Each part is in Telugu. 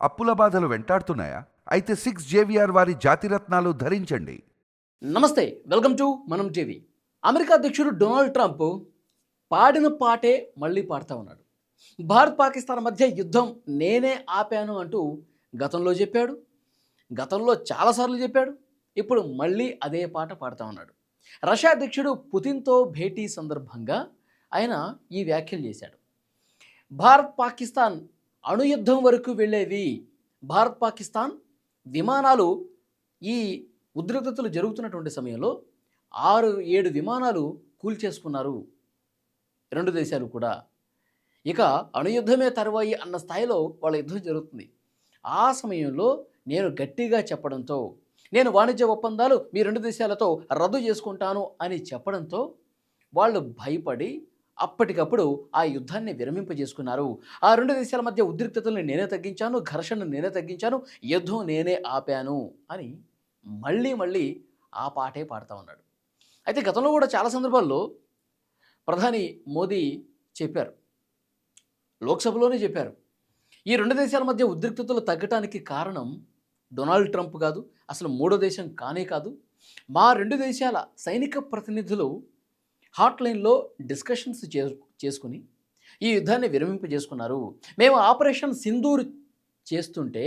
అప్పుల బాధలు వెంటాడుతున్నాయా? అయితే సిక్స్ జేవిఆర్ వారి జాతిరత్నాలు ధరించండి. నమస్తే వెల్కమ్ టు మనం టీవీ. అమెరికా అధ్యక్షుడు డొనాల్డ్ ట్రంప్ పాడిన పాటే మళ్ళీ పాడుతూ ఉన్నాడు. భారత్ పాకిస్తాన్ మధ్య యుద్ధం నేనే ఆపాను అంటూ గతంలో చెప్పాడు. గతంలో చాలాసార్లు చెప్పాడు. ఇప్పుడు మళ్ళీ అదే పాట పాడుతూ ఉన్నాడు. రష్యా అధ్యక్షుడు పుతిన్తో భేటీ సందర్భంగా ఆయన ఈ వ్యాఖ్యలు చేశాడు. భారత్ పాకిస్తాన్ అణుయుద్ధం వరకు వెళ్ళేవి భారత్ పాకిస్తాన్ విమానాలు ఈ ఉద్రిక్తతలు జరుగుతున్నటువంటి సమయంలో ఆరు ఏడు విమానాలు కూల్చేసుకున్నారు రెండు దేశాలు కూడా. ఇక అణుయుద్ధమే తర్వాయి అన్న స్థాయిలో వాళ్ళ యుద్ధం జరుగుతుంది. ఆ సమయంలో నేను గట్టిగా చెప్పడంతో నేను వాణిజ్య ఒప్పందాలు మీ రెండు దేశాలతో రద్దు చేసుకుంటాను అని చెప్పడంతో వాళ్ళు భయపడి అప్పటికప్పుడు ఆ యుద్ధాన్ని విరమింపజేసుకున్నారు. ఆ రెండు దేశాల మధ్య ఉద్రిక్తతల్ని నేనే తగ్గించాను ఘర్షణను నేనే తగ్గించాను యుద్ధం నేనే ఆపాను అని మళ్ళీ మళ్ళీ ఆ పాటే పాడుతూ ఉన్నాడు. అయితే గతంలో కూడా చాలా సందర్భాల్లో ప్రధాని మోదీ చెప్పారు. లోక్సభలోనే చెప్పారు. ఈ రెండు దేశాల మధ్య ఉద్రిక్తతలు తగ్గటానికి కారణం డొనాల్డ్ ట్రంప్ కాదు అసలు మూడో దేశం కానే కాదు. మా రెండు దేశాల సైనిక ప్రతినిధులు హాట్లైన్లో డిస్కషన్స్ చే చేసుకుని ఈ యుద్ధాన్ని విరమింపజేసుకున్నారు. మేము ఆపరేషన్ సింధూర్ చేస్తుంటే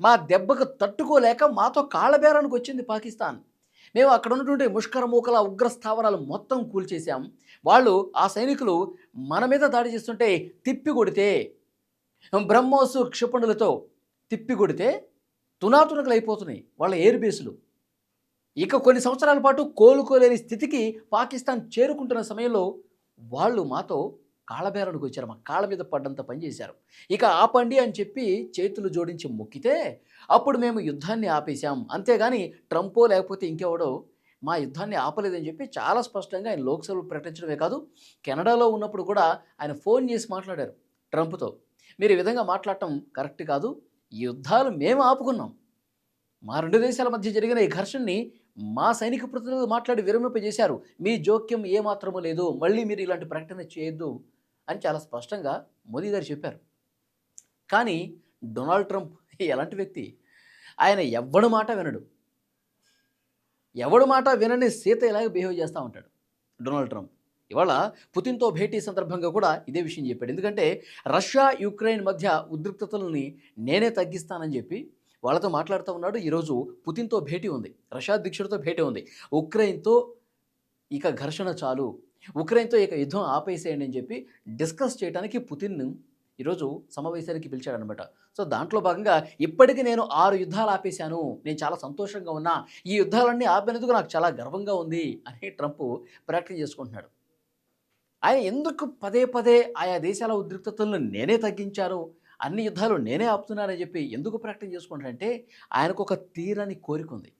మా దెబ్బకు తట్టుకోలేక మాతో కాళ్ళబేరానికి వచ్చింది పాకిస్తాన్. మేము అక్కడ ఉన్నటువంటి ముష్కర మూకల ఉగ్ర స్థావరాలు మొత్తం కూల్చేశాం. వాళ్ళు ఆ సైనికులు మన మీద దాడి చేస్తుంటే తిప్పి కొడితే బ్రహ్మోసు క్షిపణులతో తిప్పి కొడితే తునాతునకలు అయిపోతున్నాయి వాళ్ళ ఎయిర్ బేసులు. ఇక కొన్ని సంవత్సరాల పాటు కోలుకోలేని స్థితికి పాకిస్తాన్ చేరుకుంటున్న సమయంలో వాళ్ళు మాతో కాళ్ళబేరానికి వచ్చారు మా కాళ్ళ మీద పడ్డంత పనిచేశారు ఇక ఆపండి అని చెప్పి చేతులు జోడించి మొక్కితే అప్పుడు మేము యుద్ధాన్ని ఆపేశాం. అంతేగాని ట్రంపో లేకపోతే ఇంకెవడో మా యుద్ధాన్ని ఆపలేదని చెప్పి చాలా స్పష్టంగా ఆయన లోక్సభలో ప్రకటించడమే కాదు కెనడాలో ఉన్నప్పుడు కూడా ఆయన ఫోన్ చేసి మాట్లాడారు ట్రంప్తో. మీరు ఈ విధంగా మాట్లాడటం కరెక్ట్ కాదు. యుద్ధాలు మేము ఆపుకున్నాం. మా రెండు దేశాల మధ్య జరిగిన ఈ ఘర్షణని మా సైనిక ప్రతినిధులు మాట్లాడి విరమింపజేశారు. మీ జోక్యం ఏమాత్రమూ లేదు. మళ్ళీ మీరు ఇలాంటి ప్రకటన చేయొద్దు అని చాలా స్పష్టంగా మోదీ గారు చెప్పారు. కానీ డొనాల్డ్ ట్రంప్ ఎలాంటి వ్యక్తి? ఆయన ఎవ్వడు మాట వినడు. ఎవడు మాట వినని సీత ఇలాగే బిహేవ్ చేస్తూ ఉంటాడు. డొనాల్డ్ ట్రంప్ ఇవాళ పుతిన్తో భేటీ సందర్భంగా కూడా ఇదే విషయం చెప్పాడు. ఎందుకంటే రష్యా యుక్రెయిన్ మధ్య ఉద్రిక్తతలని నేనే తగ్గిస్తానని చెప్పి వాళ్ళతో మాట్లాడుతూ ఉన్నాడు. ఈరోజు పుతిన్తో భేటీ ఉంది. రష్యా అధ్యక్షుడితో భేటీ ఉంది. ఉక్రెయిన్తో ఇక ఘర్షణ చాలు. ఉక్రెయిన్తో ఇక యుద్ధం ఆపేసేయండి అని చెప్పి డిస్కస్ చేయడానికి పుతిన్ ఈరోజు సమావేశానికి పిలిచాడనమాట సో దాంట్లో భాగంగా ఇప్పటికీ నేను ఆరు యుద్ధాలు ఆపేశాను. నేను చాలా సంతోషంగా ఉన్నా. ఈ యుద్ధాలన్నీ ఆపినందుకు నాకు చాలా గర్వంగా ఉంది అని ట్రంప్ ప్రకటన చేసుకుంటున్నాడు. ఆయన ఎందుకు పదే పదే ఆయా దేశాల ఉద్రిక్తతలను నేనే తగ్గించాను? అన్ని యుద్ధాలు నేనే ఆపుతున్నానని చెప్పి ఎందుకు ప్రకటన చేసుకుంటారంటే ఆయనకు ఒక తీరని కోరిక ఉంది.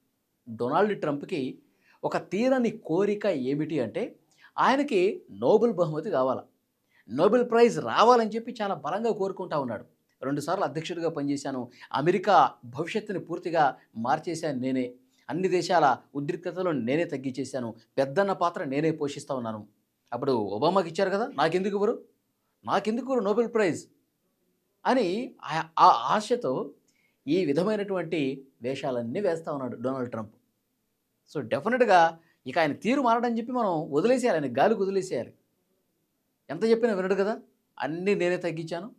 డొనాల్డ్ ట్రంప్కి ఒక తీరని కోరిక ఏమిటి అంటే ఆయనకి నోబెల్ బహుమతి కావాలా. నోబెల్ ప్రైజ్ రావాలని చెప్పి చాలా బలంగా కోరుకుంటా ఉన్నాడు. రెండుసార్లు అధ్యక్షుడిగా పనిచేశాను. అమెరికా భవిష్యత్తుని పూర్తిగా మార్చేశాను నేనే. అన్ని దేశాల ఉద్రిక్తతలు నేనే తగ్గించేశాను. పెద్దన్న పాత్ర నేనే పోషిస్తూ ఉన్నాను. అప్పుడు ఒబామాకి ఇచ్చారు కదా నాకెందుకు ఇవ్వరు? నాకెందుకు నోబెల్ ప్రైజ్? అని ఆ- ఆశతో ఈ విధమైనటువంటి వేషాలన్నీ వేస్తూ ఉన్నాడు డొనాల్డ్ ట్రంప్. సో డెఫినెట్గా ఇక ఆయన తీరు మారడని చెప్పి మనం వదిలేసేయాలి ఆయన గాలికి వదిలేసేయాలి. ఎంత చెప్పినా వినడు కదా? అన్నీ నేనే తగ్గించాను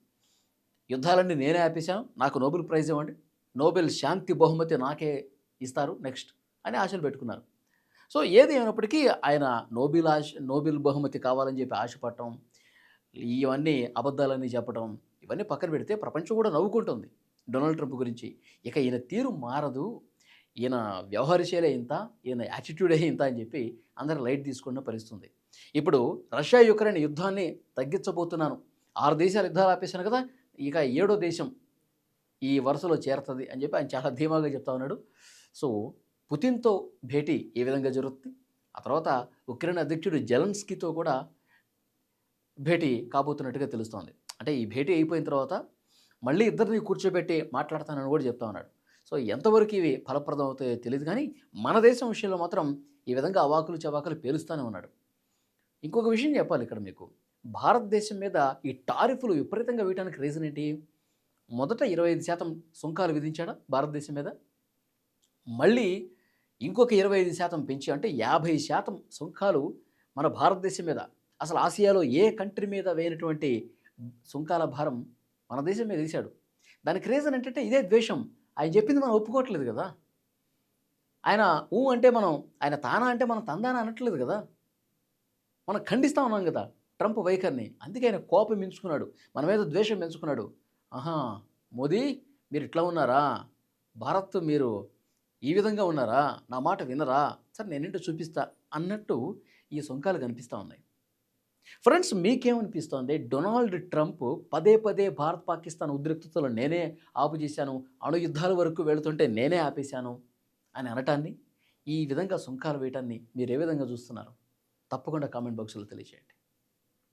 యుద్ధాలన్నీ నేనే ఆపేశాను నాకు నోబెల్ ప్రైజ్ ఇవ్వండి నోబెల్ శాంతి బహుమతి నాకే ఇస్తారు నెక్స్ట్ అని ఆశలు పెట్టుకున్నారు. సో ఏది ఏమైనప్పటికీ ఆయన నోబెల్ ఆశ నోబెల్ బహుమతి కావాలని చెప్పి ఆశపడటం ఇవన్నీ అబద్ధాలన్నీ చెప్పడం ఇవన్నీ పక్కన పెడితే ప్రపంచం కూడా నవ్వుకుంటుంది. డొనాల్డ్ ట్రంప్ గురించి. ఇక ఈయన తీరు మారదు. ఈయన వ్యవహారశైలే ఇంత ఈయన యాటిట్యూడే ఇంత అని చెప్పి అందరూ లైట్ తీసుకున్న పరిస్థితుంది. ఇప్పుడు రష్యా యుక్రెయిన్ యుద్ధాన్ని తగ్గించబోతున్నాను. ఆరు దేశాలు యుద్ధాలు ఆపేశాను కదా ఇక ఏడో దేశం ఈ వరుసలో చేరుతుంది అని చెప్పి ఆయన చాలా ధీమాగా చెప్తా ఉన్నాడు. సో పుతిన్తో భేటీ ఏ విధంగా జరుగుతుంది? ఆ తర్వాత ఉక్రెయిన్ అధ్యక్షుడు జెలన్స్కీతో కూడా భేటీ కాబోతున్నట్టుగా తెలుస్తోంది. అంటే ఈ భేటీ అయిపోయిన తర్వాత మళ్ళీ ఇద్దరిని కూర్చోబెట్టి మాట్లాడతానని కూడా చెప్తా ఉన్నాడు. సో ఎంతవరకు ఇవి ఫలప్రదం అవుతాయో తెలియదు కానీ మన దేశం విషయంలో మాత్రం ఈ విధంగా అవాకులు చవాకులు పేలుస్తూనే ఉన్నాడు. ఇంకొక విషయం చెప్పాలి ఇక్కడ మీకు. భారతదేశం మీద ఈ టారిఫ్లు విపరీతంగా వేయడానికి రీజన్ ఏంటి? మొదట ఇరవై ఐదు శాతం సుంకాలు విధించాడా భారతదేశం మీద? మళ్ళీ ఇంకొక ఇరవై ఐదు శాతం పెంచి అంటే యాభై శాతం సుంకాలు మన భారతదేశం మీద. అసలు ఆసియాలో ఏ కంట్రీ మీద వేయనటువంటి సుంకాల భారం మన దేశం మీద వేశాడు. దానికి రీజన్ ఏంటంటే ఇదే ద్వేషం. ఆయన చెప్పింది మనం ఒప్పుకోవట్లేదు కదా. ఆయన ఊ అంటే మనం ఆయన తానా అంటే మనం తందానా అనట్లేదు కదా. మనం ఖండిస్తా ఉన్నాం కదా ట్రంప్ వైఖరిని. అందుకే ఆయన కోపం పెంచుకున్నాడు మన మీద ద్వేషం పెంచుకున్నాడు. ఆహా మోదీ మీరు ఇట్లా ఉన్నారా? భారత్ మీరు ఈ విధంగా ఉన్నారా? నా మాట వినరా? సరే నేనేంటో చూపిస్తా అన్నట్టు ఈ సొంకాలు కనిపిస్తూ ఉన్నాయి. ఫ్రెండ్స్ మీకేమనిపిస్తోంది? డొనాల్డ్ ట్రంప్ పదే పదే భారత్ పాకిస్తాన్ ఉద్రిక్తతలు నేనే ఆపు చేశాను అణు యుద్ధాల వరకు వెళుతుంటే నేనే ఆపేశాను అని అనటాన్ని ఈ విధంగా సుంకాలు వేయటాన్ని మీరు ఏ విధంగా చూస్తున్నారు? తప్పకుండా కామెంట్ బాక్స్లో తెలియజేయండి